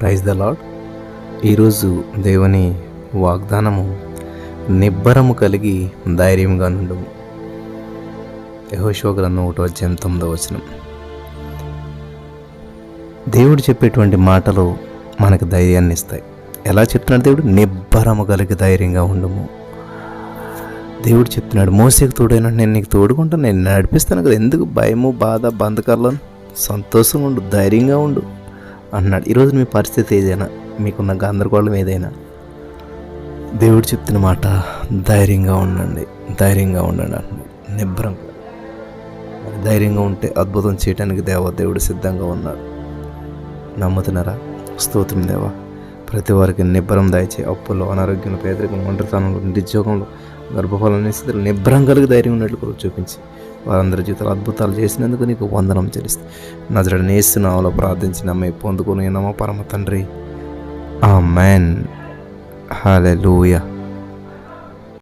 Praise the lord ఈరోజు దేవుని వాగ్దానము నిబ్బరము కలిగి ధైర్యంగా నుండు. యహోశో గ్రంథం ఒకటో అధ్యాయం తొమ్మిదో వచనం. దేవుడు చెప్పేటువంటి మాటలు మనకు ధైర్యాన్ని ఇస్తాయి. ఎలా చెప్తున్నాడు దేవుడు? నిబ్బరము కలిగి ధైర్యంగా ఉండము. దేవుడు చెప్తున్నాడు మోసేకు తోడైనా నేను నీకు తోడుకుంటాను నేను నడిపిస్తాను కదా ఎందుకు భయము బాధ బంధకాలను సంతోషంగా ఉండు ధైర్యంగా ఉండు. అన్నాడు ఈరోజు మీ పరిస్థితి ఏదైనా మీకున్న గందరగోళం ఏదైనా దేవుడు చెప్తున్న మాట ధైర్యంగా ఉండండి ధైర్యంగా ఉండండి అంటున్నాడు. నిబ్బరం ధైర్యంగా ఉంటే అద్భుతం చేయడానికి దేవ దేవుడు సిద్ధంగా ఉన్నాడు. నమ్ముతున్నారా? స్తోత్రం దేవా. ప్రతి వారికి నిబ్బరం దయచే అప్పుల్లో అనారోగ్యం పేదరికం ఒంటరితనంలో నిరుద్యోగంలో గర్భఫలం స్థితిలో నిబ్బరం కలిగి ధైర్యం ఉన్నట్లు కూడా చూపించి వారందరి జీవితాలు అద్భుతాలు చేసినందుకు నీకు వందనం చెల్లిస్తే. నజరడ నేస్తున్నావులో ప్రార్థించి నమ్మే పొందుకుని నమ్మ పరమ తండ్రి? ఆ మ్యాన్ హాలెలూయా